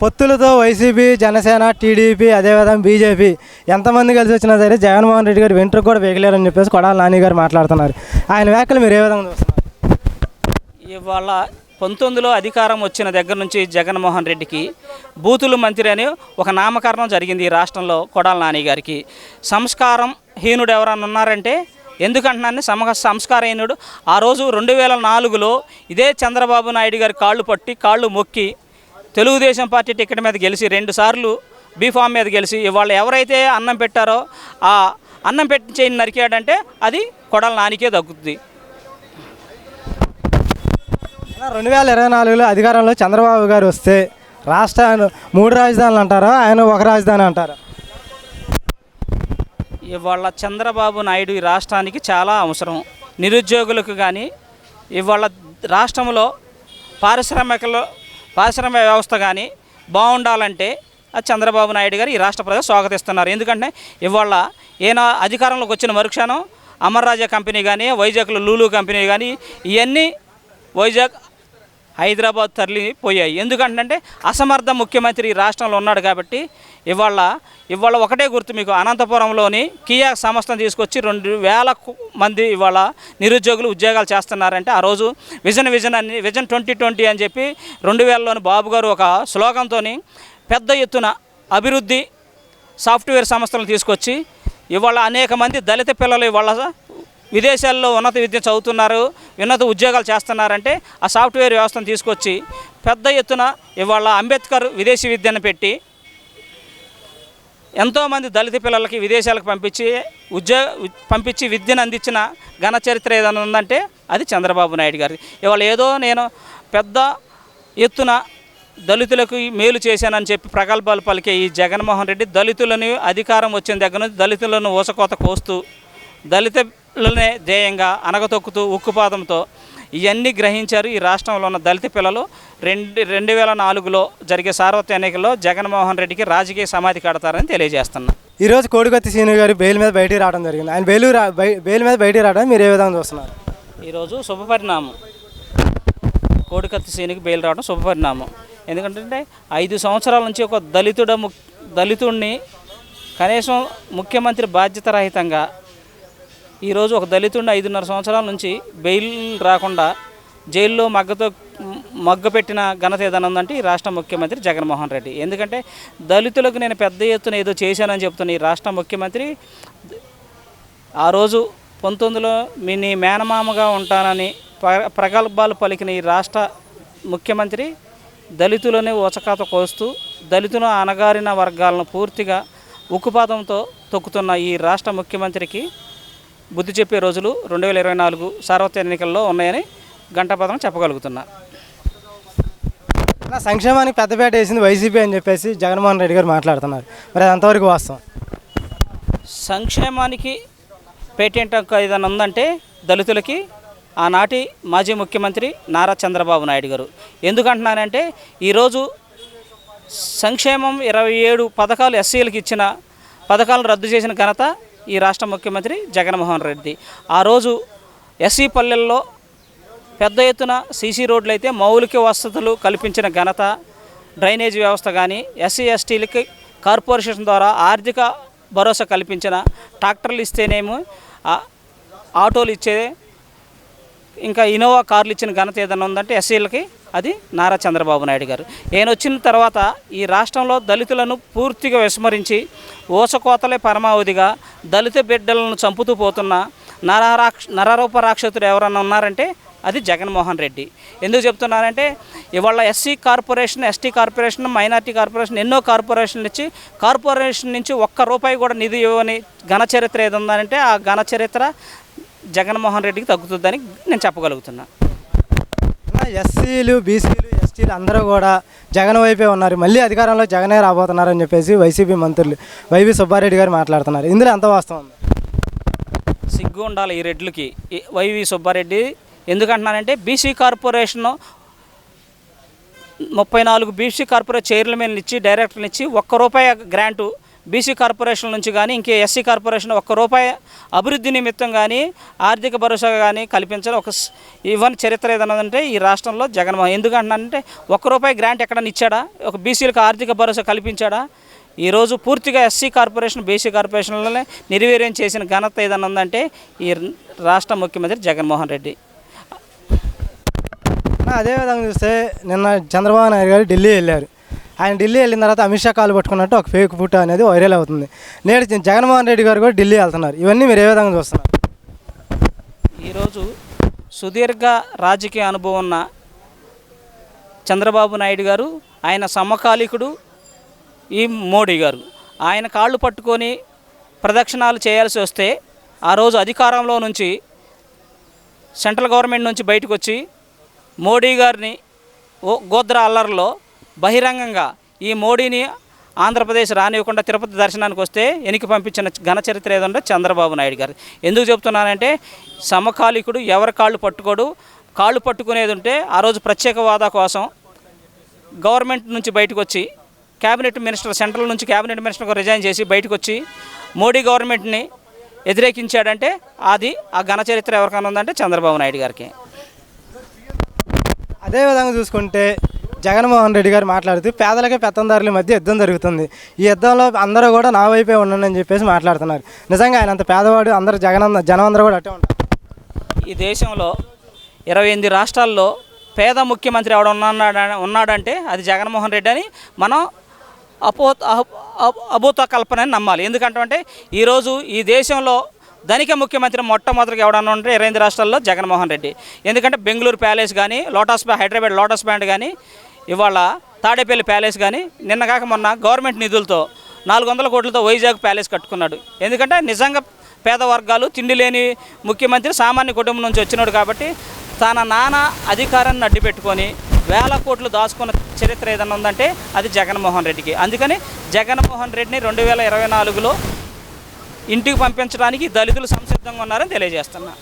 పొత్తులతో YCP Janasena TDP అదేవిధంగా BJP ఎంతమంది కలిసి వచ్చినా సరే జగన్మోహన్ రెడ్డి గారు వెంట్రుకు కూడా వేగలేరని చెప్పేసి కొడాల నాని గారు మాట్లాడుతున్నారు. ఆయన వ్యాఖ్యలు మీరు ఏ విధంగా చూస్తున్నారు? ఇవాళ పంతొమ్మిదిలో అధికారం వచ్చిన దగ్గర నుంచి జగన్మోహన్ రెడ్డికి బూతులు మంత్రి అని ఒక నామకరణం జరిగింది ఈ రాష్ట్రంలో కొడాల నాని గారికి. సంస్కారం హీనుడు ఎవరన్నా ఉన్నారంటే ఎందుకంటున్నాను సమ సంస్కారహీనుడు ఆ రోజు రెండు వేల నాలుగులో ఇదే చంద్రబాబు నాయుడు గారి కాళ్ళు పట్టి కాళ్ళు మొక్కి తెలుగుదేశం పార్టీ టికెట్ మీద గెలిచి రెండు సార్లు బీఫామ్ మీద గెలిచి ఇవాళ ఎవరైతే అన్నం పెట్టారో ఆ అన్నం పెట్టి చేయని నరికాడంటే అది కొడాల నానికే దక్కుతుంది రెండు వేల ఇరవై నాలుగులో అధికారంలో చంద్రబాబు గారు వస్తే రాష్ట్రాన్ని మూడు రాజధానులు అంటారా? ఆయన ఒక రాజధాని అంటారా? ఇవాళ చంద్రబాబు నాయుడు ఈ రాష్ట్రానికి చాలా అవసరం. నిరుద్యోగులకు కానీ ఇవాళ రాష్ట్రంలో పారిశ్రామికలో పారిశ్రామిక వ్యవస్థ కానీ బాగుండాలంటే చంద్రబాబు నాయుడు గారు ఈ రాష్ట్ర ప్రజలు స్వాగతిస్తున్నారు. ఎందుకంటే ఇవాళ ఈయన అధికారంలోకి వచ్చిన మరుక్షణం అమర్రాజా కంపెనీ కానీ వైజాగ్లో లూలు కంపెనీ కానీ ఇవన్నీ వైజాగ్ హైదరాబాద్ తరలిపోయాయి ఎందుకంటే అసమర్థ ముఖ్యమంత్రి ఈ రాష్ట్రంలో ఉన్నాడు కాబట్టి ఇవాళ ఇవాళ ఒకటే గుర్తు మీకు. అనంతపురంలోని కియా సంస్థను తీసుకొచ్చి రెండు వేల మంది ఇవాళ నిరుద్యోగులు ఉద్యోగాలు చేస్తున్నారంటే ఆ రోజు విజన్ విజన్ అని విజన్ ట్వంటీ ట్వంటీ అని చెప్పి రెండు వేలలోని బాబు గారు ఒక స్లోగంతో పెద్ద ఎత్తున అభివృద్ధి సాఫ్ట్వేర్ సంస్థలను తీసుకొచ్చి ఇవాళ అనేక మంది దళిత పిల్లలు ఇవాళ విదేశాల్లో ఉన్నత విద్య చదువుతున్నారు ఉన్నత ఉద్యోగాలు చేస్తున్నారంటే ఆ సాఫ్ట్వేర్ వ్యవస్థను తీసుకొచ్చి పెద్ద ఎత్తున ఇవాళ అంబేద్కర్ విదేశీ విద్యను పెట్టి ఎంతోమంది దళిత పిల్లలకి విదేశాలకు పంపించి ఉద్యోగ పంపించి విద్యను అందించిన ఘన చరిత్ర ఏదైనా ఉందంటే అది చంద్రబాబు నాయుడు గారి ఇవాళ ఏదో నేను పెద్ద ఎత్తున దళితులకు మేలు చేశానని చెప్పి ప్రగల్భాలు పలికే ఈ జగన్మోహన్ రెడ్డి దళితులని అధికారం వచ్చిన దగ్గర నుంచి దళితులను ఊసకోత కోస్తూ దళితులనే ధ్యేయంగా అనగతొక్కుతూ ఉక్కుపాదంతో ఇవన్నీ గ్రహించారు ఈ రాష్ట్రంలో ఉన్న దళిత పిల్లలు. రెండు రెండు వేల నాలుగులో జరిగే సార్వత్రిక ఎన్నికల్లో జగన్మోహన్ రెడ్డికి రాజకీయ సమాధి కడతారని తెలియజేస్తున్నా. ఈరోజు కోడికత్తి సీను గారు బెయిల్ మీద బయటికి రావడం జరిగింది. ఆయన బెయిల్ బెయిల్ మీద బయటికి రావడం మీరు ఏ విధంగా చూస్తున్నారు? ఈరోజు శుభపరిణామం కోడికత్తి సీనికి బెయిల్ రావడం శుభపరిణామం ఎందుకంటే ఐదు సంవత్సరాల నుంచి ఒక దళితుడ ము దళితుడిని కనీసం ముఖ్యమంత్రి బాధ్యత రహితంగా ఈరోజు ఒక దళితుడిని ఐదున్నర సంవత్సరాల నుంచి బెయిల్ రాకుండా జైల్లో మగ్గతో మగ్గ పెట్టిన ఘనత ఏదైనా ఉందంటే ఈ రాష్ట్ర ముఖ్యమంత్రి జగన్మోహన్ రెడ్డి. ఎందుకంటే దళితులకు నేను పెద్ద ఎత్తున ఏదో చేశానని చెప్తున్న ఈ రాష్ట్ర ముఖ్యమంత్రి ఆ రోజు పంతొమ్మిదిలో మీ నీ మేనమామగా ఉంటానని ప్రగల్భాలు పలికిన ఈ రాష్ట్ర ముఖ్యమంత్రి దళితులని ఉచకాత కోస్తూ దళితుల అణగారిన వర్గాలను పూర్తిగా ఉక్కుపాతంతో తొక్కుతున్న ఈ రాష్ట్ర ముఖ్యమంత్రికి బుద్ధి చెప్పే రోజులు రెండు వేల ఇరవై నాలుగు సార్వత్రిక ఎన్నికల్లో ఉన్నాయని గంటపదం చెప్పగలుగుతున్నా. సంక్షేమానికి పెద్దపేట వేసింది వైసీపీ అని చెప్పేసి జగన్మోహన్ రెడ్డి గారు మాట్లాడుతున్నారు. మరి అంతవరకు వాస్తవం? సంక్షేమానికి పేటెంట్ ఏదైనా ఉందంటే దళితులకి ఆనాటి మాజీ ముఖ్యమంత్రి నారా చంద్రబాబు నాయుడు గారు. ఎందుకంటున్నానంటే ఈరోజు సంక్షేమం ఇరవై ఏడు పథకాలు ఎస్సీలకు ఇచ్చిన పథకాలను రద్దు చేసిన ఘనత ఈ రాష్ట్ర ముఖ్యమంత్రి జగన్మోహన్ రెడ్డి. ఆ రోజు ఎస్సీ పల్లెల్లో పెద్ద ఎత్తున సీసీ రోడ్లు అయితే మౌలిక వసతులు కల్పించిన ఘనత డ్రైనేజ్ వ్యవస్థ కానీ ఎస్సీ ఎస్టీలకి కార్పొరేషన్ ద్వారా ఆర్థిక భరోసా కల్పించిన ట్రాక్టర్లు ఇస్తేనేమో ఆటోలు ఇచ్చే ఇంకా ఇన్నోవా కార్లు ఇచ్చిన ఘనత ఏదైనా ఉందంటే ఎస్సీలకి అది నారా చంద్రబాబు నాయుడు గారు. ఈయన వచ్చిన తర్వాత ఈ రాష్ట్రంలో దళితులను పూర్తిగా విస్మరించి ఓసకోతలే పరమావధిగా దళిత బిడ్డలను చంపుతూ పోతున్న నరరాక్ష నరరూప రాక్షసుడు ఎవరన్నా ఉన్నారంటే అది జగన్మోహన్ రెడ్డి. ఎందుకు చెప్తున్నారంటే ఇవాళ SC corporation ST corporation minority corporation ఎన్నో కార్పొరేషన్లు ఇచ్చి కార్పొరేషన్ నుంచి ఒక్క రూపాయి కూడా నిధి ఇవ్వని ఘన చరిత్ర ఏది ఉందంటే ఆ ఘన చరిత్ర జగన్మోహన్ రెడ్డికి తగ్గుతుందని నేను చెప్పగలుగుతున్నా. ఎస్సీలు బీసీలు ఎస్టీలు అందరూ కూడా జగన్ వైపే ఉన్నారు. మళ్ళీ అధికారంలో జగనే రాబోతున్నారని చెప్పేసి వైసీపీ మంత్రులు వైవి సుబ్బారెడ్డి గారు మాట్లాడుతున్నారు. ఇందులో ఎంత వాస్తవం ఉంది? సిగ్గు ఉండాలి ఈ రెడ్లకి. వైవి సుబ్బారెడ్డి ఎందుకంటున్నానంటే బీసీ కార్పొరేషన్ ముప్పై నాలుగు బీసీ కార్పొరేట్ చైర్మన్ ఇచ్చి డైరెక్టర్లు ఇచ్చి ఒక్క రూపాయి గ్రాంటు బీసీ కార్పొరేషన్ నుంచి కానీ ఇంకే ఎస్సీ కార్పొరేషన్ ఒక్క రూపాయి అభివృద్ధి నిమిత్తం కానీ ఆర్థిక భరోసా కానీ కల్పించడం ఒక స్- ఇవ్వని చరిత్ర ఏదైనా ఈ రాష్ట్రంలో జగన్మోహన్ ఎందుకంటున్నానంటే ఒక్క రూపాయి గ్రాంట్ ఎక్కడన్నా ఇచ్చాడా? ఒక బీసీలకు ఆర్థిక భరోసా కల్పించాడా? ఈరోజు పూర్తిగా ఎస్సీ కార్పొరేషన్ బీసీ కార్పొరేషన్లనే నిర్వీర్యం చేసిన ఘనత ఏదైనా ఉందంటే ఈ రాష్ట్ర ముఖ్యమంత్రి జగన్మోహన్ రెడ్డి. అదేవిధంగా చూస్తే నిన్న చంద్రబాబు నాయుడు గారు ఢిల్లీ వెళ్ళారు. ఆయన ఢిల్లీ వెళ్ళిన తర్వాత అమిత్ షా కాలు పట్టుకున్నట్టు ఒక ఫేక్ ఫోటో అనేది వైరల్ అవుతుంది. నేడు జగన్మోహన్ రెడ్డి గారు కూడా ఢిల్లీ వెళ్తున్నారు. ఇవన్నీ మీరు ఏ విధంగా చూస్తున్నారు? ఈరోజు సుదీర్ఘ రాజకీయ అనుభవం ఉన్న చంద్రబాబు నాయుడు గారు ఆయన సమకాలికుడు ఈ మోడీ గారు. ఆయన కాళ్ళు పట్టుకొని ప్రదక్షిణాలు చేయాల్సి వస్తే ఆ రోజు అధికారంలో నుంచి సెంట్రల్ గవర్నమెంట్ నుంచి బయటకు వచ్చి మోడీ గారిని ఓ అల్లర్లో బహిరంగంగా ఈ మోడీని ఆంధ్రప్రదేశ్ రానివ్వకుండా తిరుపతి దర్శనానికి వస్తే వెనక్కి పంపించిన ఘనచరిత్ర ఏదంటే చంద్రబాబు నాయుడు గారు. ఎందుకు చెప్తున్నానంటే సమకాలికుడు ఎవరి కాళ్ళు పట్టుకోడు కాళ్ళు పట్టుకునేది ఉంటే ఆ రోజు ప్రత్యేక హోదా కోసం గవర్నమెంట్ నుంచి బయటకు వచ్చి క్యాబినెట్ మినిస్టర్ సెంట్రల్ నుంచి క్యాబినెట్ మినిస్టర్ రిజైన్ చేసి బయటకు వచ్చి మోడీ గవర్నమెంట్ని వ్యతిరేకించాడంటే అది ఆ ఘనచరిత్ర ఎవరికైనా ఉందంటే చంద్రబాబు నాయుడు గారికి. అదేవిధంగా చూసుకుంటే జగన్మోహన్ రెడ్డి గారు మాట్లాడుతూ పేదలకి పెత్తందారుల మధ్య యుద్ధం జరుగుతుంది. ఈ యుద్ధంలో అందరూ కూడా నా వైపే ఉండండి అని చెప్పేసి మాట్లాడుతున్నారు. నిజంగా ఆయన అంత పేదవాడు అందరూ జగన్ జనం అందరూ కూడా అట్టే ఉంటారు. ఈ దేశంలో ఇరవై ఎనిమిది రాష్ట్రాల్లో పేద ముఖ్యమంత్రి ఎవడ ఉన్నాడు ఉన్నాడంటే అది జగన్మోహన్ రెడ్డి అని మనం అపో అభూత కల్పన అని నమ్మాలి. ఎందుకంటే ఈరోజు ఈ దేశంలో ధనిక ముఖ్యమంత్రి మొట్టమొదటిగా ఎవడన్నా ఉంటే ఇరవై ఎనిమిది రాష్ట్రాల్లో జగన్మోహన్ రెడ్డి. ఎందుకంటే బెంగళూరు ప్యాలెస్ కానీ లోటస్ హైదరాబాద్ లోటస్ బ్యాండ్ కానీ ఇవాళ తాడేపల్లి ప్యాలెస్ కానీ నిన్న కాక మొన్న గవర్నమెంట్ నిధులతో నాలుగు వందల కోట్లతో వైజాగ్ ప్యాలెస్ కట్టుకున్నాడు. ఎందుకంటే నిజంగా పేద వర్గాలు తిండి లేని ముఖ్యమంత్రి సామాన్య కుటుంబం నుంచి వచ్చినాడు కాబట్టి తన నాన్న అధికారాన్ని అడ్డుపెట్టుకొని వేల కోట్లు దాచుకున్న చరిత్ర ఏదైనా ఉందంటే అది జగన్మోహన్ రెడ్డికి. అందుకని జగన్మోహన్ రెడ్డిని రెండు వేల ఇరవై నాలుగులో ఇంటికి పంపించడానికి దళితులు సంసిద్ధంగా ఉన్నారని తెలియజేస్తున్నా.